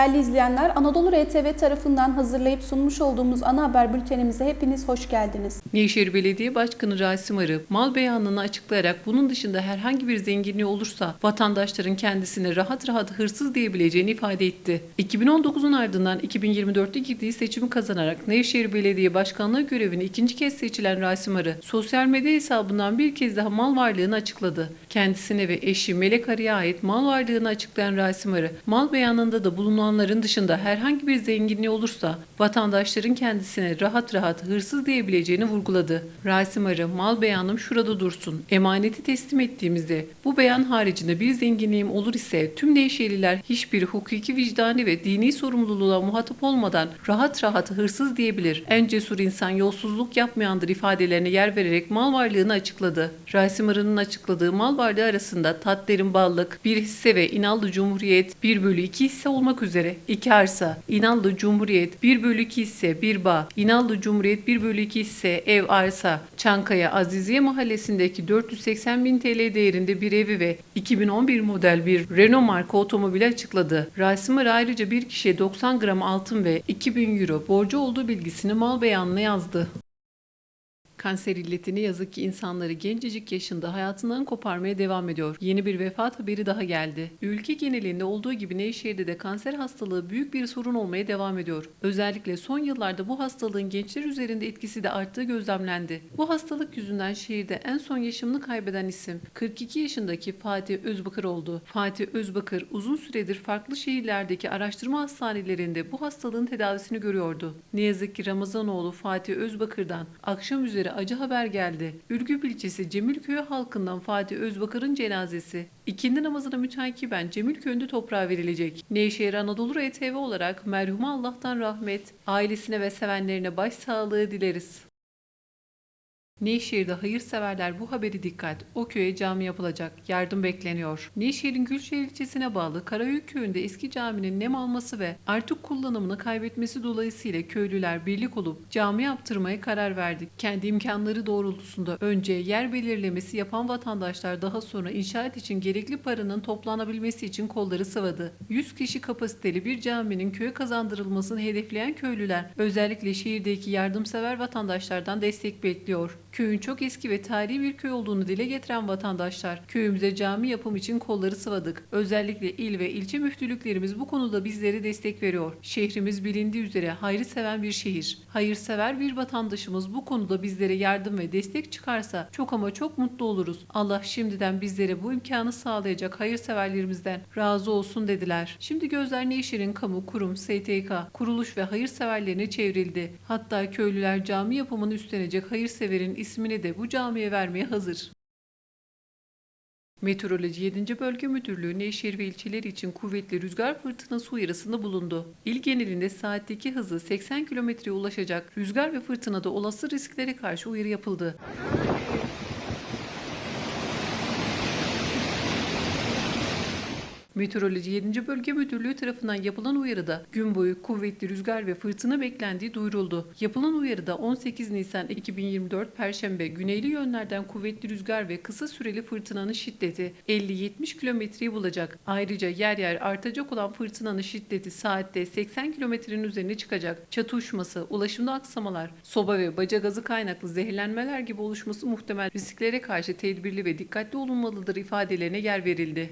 Değerli izleyenler, Anadolu RTV tarafından hazırlayıp sunmuş olduğumuz ana haber bültenimize hepiniz hoş geldiniz. Nevşehir Belediye Başkanı Rasim Arı mal beyanını açıklayarak bunun dışında herhangi bir zenginliği olursa vatandaşların kendisine rahat rahat hırsız diyebileceğini ifade etti. 2019'un ardından 2024'te girdiği seçimi kazanarak Nevşehir Belediye Başkanlığı görevini ikinci kez seçilen Rasim Arı sosyal medya hesabından bir kez daha mal varlığını açıkladı. Kendisine ve eşi Melek Arı'ya ait mal varlığını açıklayan Rasim Arı, mal beyanında da bulunanların dışında herhangi bir zenginliği olursa vatandaşların kendisine rahat rahat hırsız diyebileceğini vurguladı. Rasim Arı, mal beyanım şurada dursun. Emaneti teslim ettiğimizde bu beyan haricinde bir zenginliğim olur ise tüm Nevşehirliler hiçbir hukuki vicdani ve dini sorumluluğa muhatap olmadan rahat rahat hırsız diyebilir. En cesur insan yolsuzluk yapmayandır ifadelerine yer vererek mal varlığını açıkladı. Rasim Arı'nın açıkladığı mal varlığı arasında Tatlerin Ballık, bir hisse ve İnallı Cumhuriyet 1 bölü 2 hisse olmak üzere 2 arsa, İnallı Cumhuriyet 1 bölü 2 hisse 1 bağ, İnallı Cumhuriyet 1 bölü 2 hisse ev arsa, Çankaya Aziziye Mahallesi'ndeki 480 bin TL değerinde bir evi ve 2011 model bir Renault marka otomobili açıkladı. Rasim Arı ayrıca bir kişiye 90 gram altın ve 2000 euro borcu olduğu bilgisini mal beyanına yazdı. Kanser illeti ne yazık ki insanları gencecik yaşında hayatından koparmaya devam ediyor. Yeni bir vefat haberi daha geldi. Ülke genelinde olduğu gibi Nevşehir'de de kanser hastalığı büyük bir sorun olmaya devam ediyor. Özellikle son yıllarda bu hastalığın gençler üzerinde etkisi de arttığı gözlemlendi. Bu hastalık yüzünden şehirde en son yaşamını kaybeden isim 42 yaşındaki Fatih Özbakır oldu. Fatih Özbakır uzun süredir farklı şehirlerdeki araştırma hastanelerinde bu hastalığın tedavisini görüyordu. Ne yazık ki Ramazanoğlu Fatih Özbakır'dan akşam üzeri acı haber geldi. Ürgüp ilçesi Cemilköy halkından Fatih Özbakır'ın cenazesi ikindi namazına mütakiben Cemilköy'ünde toprağa verilecek. Nevşehir Anadolu RTV olarak merhuma Allah'tan rahmet, ailesine ve sevenlerine başsağlığı dileriz. Nevşehir'de hayırseverler bu haberi dikkat. O köye cami yapılacak. Yardım bekleniyor. Nevşehir'in Gülşehir ilçesine bağlı Karayük köyünde eski caminin nem alması ve artık kullanımını kaybetmesi dolayısıyla köylüler birlik olup cami yaptırmaya karar verdi. Kendi imkanları doğrultusunda önce yer belirlemesi yapan vatandaşlar daha sonra inşaat için gerekli paranın toplanabilmesi için kolları sıvadı. 100 kişi kapasiteli bir caminin köye kazandırılmasını hedefleyen köylüler özellikle şehirdeki yardımsever vatandaşlardan destek bekliyor. Köyün çok eski ve tarihi bir köy olduğunu dile getiren vatandaşlar, köyümüze cami yapım için kolları sıvadık. Özellikle il ve ilçe müftülüklerimiz bu konuda bizlere destek veriyor. Şehrimiz bilindiği üzere hayrı seven bir şehir. Hayırsever bir vatandaşımız bu konuda bizlere yardım ve destek çıkarsa çok ama çok mutlu oluruz. Allah şimdiden bizlere bu imkanı sağlayacak hayırseverlerimizden razı olsun dediler. Şimdi gözler Nevşehir'in kamu, kurum, STK, kuruluş ve hayırseverlerine çevrildi. Hatta köylüler cami yapımını üstlenecek hayırseverin ismini de bu camiye vermeye hazır. Meteoroloji 7. Bölge Müdürlüğü Nevşehir ve ilçeleri için kuvvetli rüzgar fırtınası uyarısında bulundu. İl genelinde saatteki hızı 80 kilometreye ulaşacak rüzgar ve fırtınada olası risklere karşı uyarı yapıldı. Meteoroloji 7. Bölge Müdürlüğü tarafından yapılan uyarıda gün boyu kuvvetli rüzgar ve fırtına beklendiği duyuruldu. Yapılan uyarıda 18 Nisan 2024 Perşembe güneyli yönlerden kuvvetli rüzgar ve kısa süreli fırtınanın şiddeti 50-70 kilometreyi bulacak. Ayrıca yer yer artacak olan fırtınanın şiddeti saatte 80 kilometrenin üzerine çıkacak. Çatı uçması, ulaşımda aksamalar, soba ve baca gazı kaynaklı zehirlenmeler gibi oluşması muhtemel risklere karşı tedbirli ve dikkatli olunmalıdır ifadelerine yer verildi.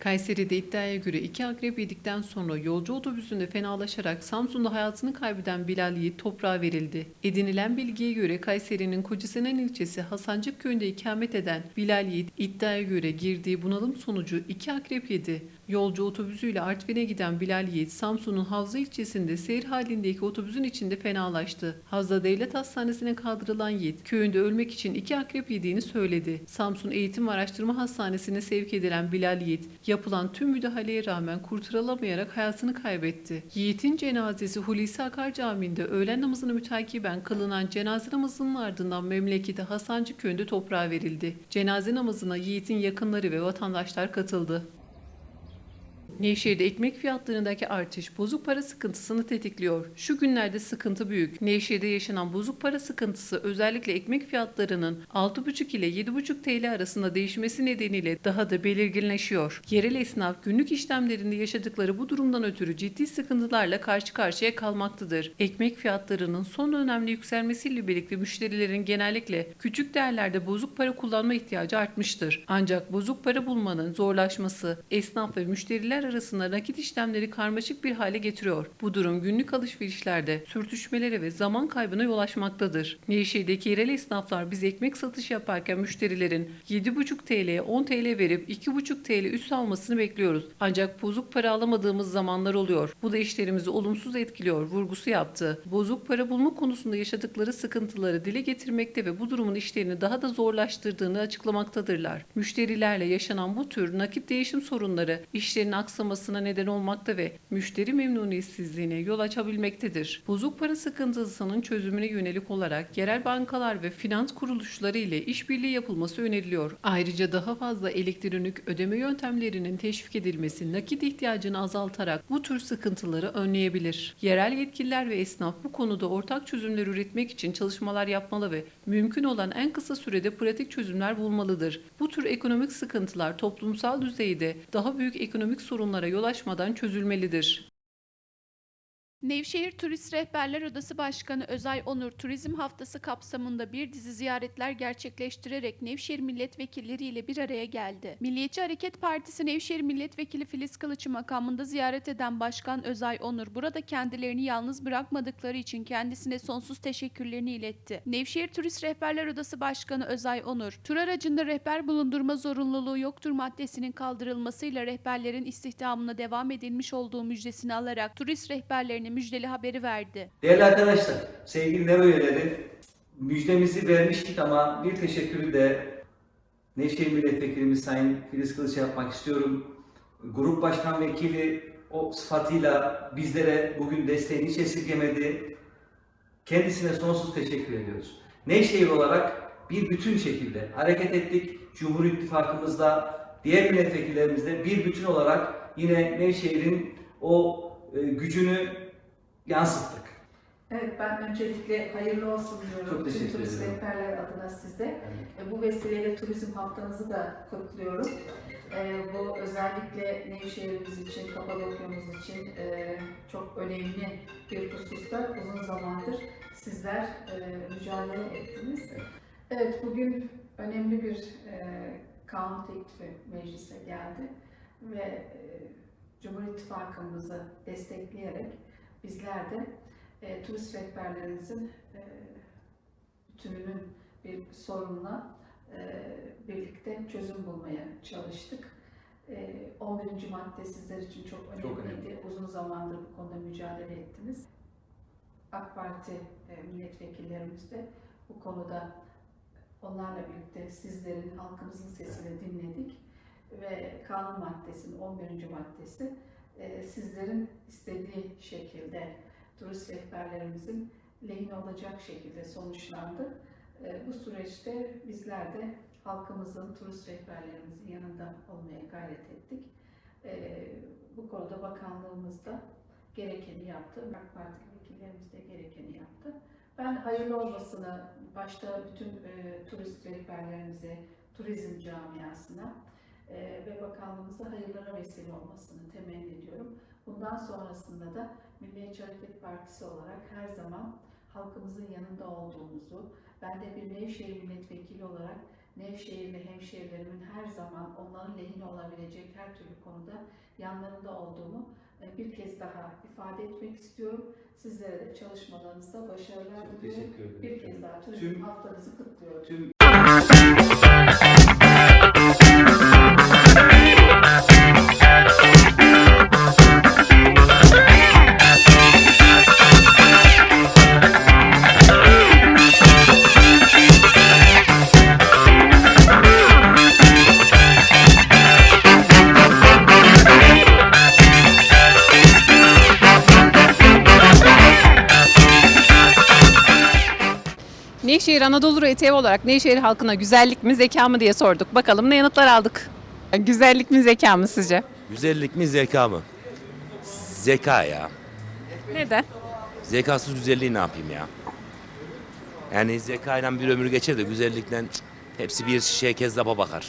Kayseri'de iddiaya göre iki akrep yedikten sonra yolcu otobüsünde fenalaşarak Samsun'da hayatını kaybeden Bilal Yiğit toprağa verildi. Edinilen bilgiye göre Kayseri'nin Kocaeli'nin ilçesi Hasancık köyünde ikamet eden Bilal Yiğit iddiaya göre girdiği bunalım sonucu iki akrep yedi. Yolcu otobüsüyle Artvin'e giden Bilal Yiğit, Samsun'un Havza ilçesinde seyir halindeki otobüsün içinde fenalaştı. Havza Devlet Hastanesi'ne kaldırılan Yiğit, köyünde ölmek için iki akrep yediğini söyledi. Samsun Eğitim Araştırma Hastanesi'ne sevk edilen Bilal Yiğit, yapılan tüm müdahaleye rağmen kurtarılamayarak hayatını kaybetti. Yiğit'in cenazesi Hulusi Akar Camii'nde öğlen namazını mütakiben kılınan cenaze namazının ardından memleketi Hasancı köyünde toprağa verildi. Cenaze namazına Yiğit'in yakınları ve vatandaşlar katıldı. Nevşehir'de ekmek fiyatlarındaki artış bozuk para sıkıntısını tetikliyor. Şu günlerde sıkıntı büyük. Nevşehir'de yaşanan bozuk para sıkıntısı özellikle ekmek fiyatlarının 6,5 ile 7,5 TL arasında değişmesi nedeniyle daha da belirginleşiyor. Yerel esnaf günlük işlemlerinde yaşadıkları bu durumdan ötürü ciddi sıkıntılarla karşı karşıya kalmaktadır. Ekmek fiyatlarının son dönemde yükselmesiyle birlikte müşterilerin genellikle küçük değerlerde bozuk para kullanma ihtiyacı artmıştır. Ancak bozuk para bulmanın zorlaşması esnaf ve müşteriler arasında nakit işlemleri karmaşık bir hale getiriyor. Bu durum günlük alışverişlerde sürtüşmelere ve zaman kaybına yol açmaktadır. Nevşehir'deki yerel esnaflar biz ekmek satış yaparken müşterilerin 7,5 TL'ye 10 TL verip 2,5 TL üst almasını bekliyoruz. Ancak bozuk para alamadığımız zamanlar oluyor. Bu da işlerimizi olumsuz etkiliyor vurgusu yaptı. Bozuk para bulma konusunda yaşadıkları sıkıntıları dile getirmekte ve bu durumun işlerini daha da zorlaştırdığını açıklamaktadırlar. Müşterilerle yaşanan bu tür nakit değişim sorunları işlerin aksamasına neden olmakta ve müşteri memnuniyetsizliğine yol açabilmektedir. Bozuk para sıkıntısının çözümüne yönelik olarak yerel bankalar ve finans kuruluşları ile işbirliği yapılması öneriliyor. Ayrıca daha fazla elektronik ödeme yöntemlerinin teşvik edilmesi nakit ihtiyacını azaltarak bu tür sıkıntıları önleyebilir. Yerel yetkililer ve esnaf bu konuda ortak çözümler üretmek için çalışmalar yapmalı ve mümkün olan en kısa sürede pratik çözümler bulmalıdır. Bu tür ekonomik sıkıntılar toplumsal düzeyde daha büyük ekonomik sorunlara yol açmadan çözülmelidir. Nevşehir Turist Rehberler Odası Başkanı Özay Onur, Turizm Haftası kapsamında bir dizi ziyaretler gerçekleştirerek Nevşehir milletvekilleri ile bir araya geldi. Milliyetçi Hareket Partisi Nevşehir Milletvekili Filiz Kılıç'ı makamında ziyaret eden Başkan Özay Onur, burada kendilerini yalnız bırakmadıkları için kendisine sonsuz teşekkürlerini iletti. Nevşehir Turist Rehberler Odası Başkanı Özay Onur, tur aracında rehber bulundurma zorunluluğu yoktur maddesinin kaldırılmasıyla rehberlerin istihdamına devam edilmiş olduğu müjdesini alarak turist rehberlerine müjdeli haberi verdi. Değerli arkadaşlar, sevgili Nero üyeleri, müjdemizi vermiştik ama bir teşekkürü de Nevşehir Milletvekilimiz Sayın Filiz Kılıç'a yapmak istiyorum. Grup Başkan Vekili o sıfatıyla bizlere bugün desteğini hiç esirgemedi. Kendisine sonsuz teşekkür ediyoruz. Nevşehir olarak bir bütün şekilde hareket ettik. Cumhur İttifakımızda, diğer milletvekillerimizle bir bütün olarak yine Nevşehir'in o e, gücünü yansıttık. Evet ben öncelikle hayırlı olsun diyorum. Çok teşekkür Tüm turist rehberler adına size. E, Bu vesileyle turizm haftanızı da kutluyorum. E, bu özellikle Nevşehir'imiz için, Kapadokya'mız için e, çok önemli bir hususta uzun zamandır sizler e, mücadele ettiniz. Evet bugün önemli bir e, kanun teklifi meclise geldi ve e, Cumhur İttifakımızı destekleyerek bizler de e, turist rehberlerimizin e, bütününün bir sorununa e, birlikte çözüm bulmaya çalıştık. E, 11. madde sizler için çok önemliydi. Çok önemli. Uzun zamandır bu konuda mücadele ettiniz. AK Parti e, milletvekillerimiz de bu konuda onlarla birlikte sizlerin, halkımızın sesini dinledik ve kanun maddesinin 11. maddesi e, sizlerin istediği şekilde turist rehberlerimizin lehine olacak şekilde sonuçlandı. E, Bu süreçte bizler de halkımızın, turist rehberlerimizin yanında olmaya gayret ettik. E, Bu konuda bakanlığımız da gerekeni yaptı. AK Parti vekillerimiz de gerekeni yaptı. Ben hayırlı olmasını başta bütün e, turist rehberlerimize, turizm camiasına ve bakanlığımıza hayırlara vesile olmasını temenni ediyorum. Bundan sonrasında da Milliyetçi Hareket Partisi olarak her zaman halkımızın yanında olduğumuzu, ben de bir Nevşehir milletvekili olarak Nevşehirli hemşehrilerimin her zaman onların lehine olabilecek her türlü konuda yanlarında olduğumu e, bir kez daha ifade etmek istiyorum. Sizlere de çalışmalarınızda başarılar diliyorum. Bir kez daha turizm Tüm- haftanızı kutluyorum. Tüm Nevşehir Anadolu RTV olarak Nevşehir halkına güzellik mi zeka mı diye sorduk. Bakalım ne yanıtlar aldık. Güzellik mi zeka mı sizce? Güzellik mi zeka mı? Zeka ya. Neden? Zekasız güzelliği ne yapayım ya? Yani zekayla bir ömür geçer de güzellikle cık, hepsi bir şişeye kezzapa bakar.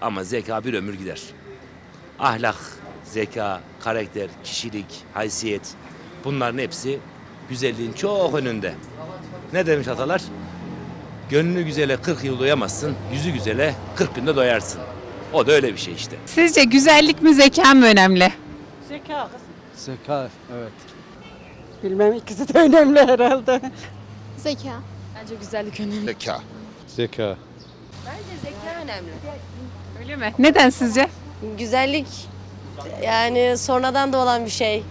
Ama zeka bir ömür gider. Ahlak, zeka, karakter, kişilik, haysiyet bunların hepsi güzelliğin çok önünde. Ne demiş atalar? Gönlü güzele 40 yıl doyamazsın, yüzü güzele 40 günde doyarsın. O da öyle bir şey işte. Sizce güzellik mi zeka mı önemli? Zeka. Zeka, evet. Bilmem ikisi de önemli herhalde. Zeka. Bence güzellik önemli. Zeka. Zeka. Bence zeka önemli. Öyle mi? Neden sizce? Güzellik yani sonradan da olan bir şey.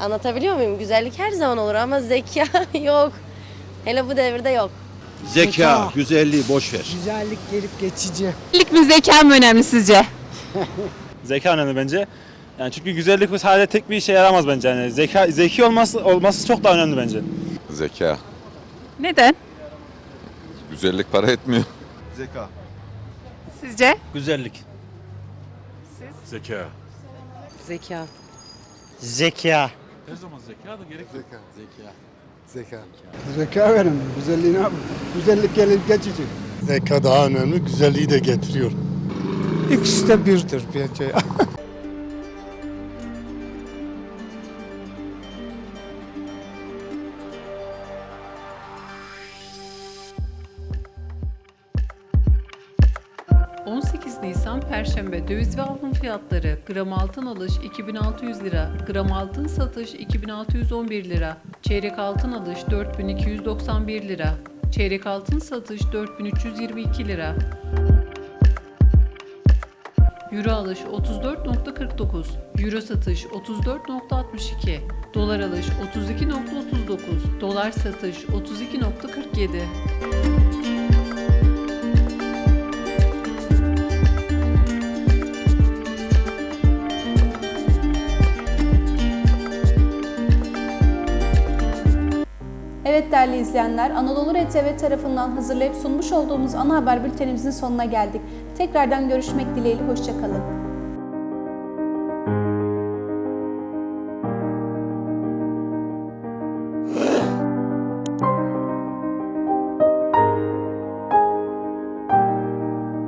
Anlatabiliyor muyum? Güzellik her zaman olur ama zeka yok. Hele bu devirde yok. Zeka, güzelliği boş ver. Güzellik gelip geçici. Güzellik mi zeka mı önemli sizce? Zeka önemli bence. Yani çünkü güzellik sadece tek bir işe yaramaz bence. Yani zeka zeki olması olması çok daha önemli bence. Zeka. Neden? Güzellik para etmiyor. Zeka. Sizce? Güzellik. Zeka. Zeka. Zeka. Zeka. Zeka önemli. Güzelliği ne yapayım? Güzellik gelip geçici. Zeka daha önemli, güzelliği de getiriyor. İkisi de birdir bence. ...18 Nisan Perşembe döviz ve altın fiyatları... ...gram altın alış 2600 lira... ...gram altın satış 2611 lira... ...çeyrek altın alış 4291 lira... ...çeyrek altın satış 4322 lira... Euro alış 34.49, Euro satış 34.62, Dolar alış 32.39, Dolar satış 32.47. Evet değerli izleyenler, Anadolu RTV tarafından hazırlayıp sunmuş olduğumuz ana haber bültenimizin sonuna geldik. Tekrardan görüşmek dileğiyle, hoşçakalın.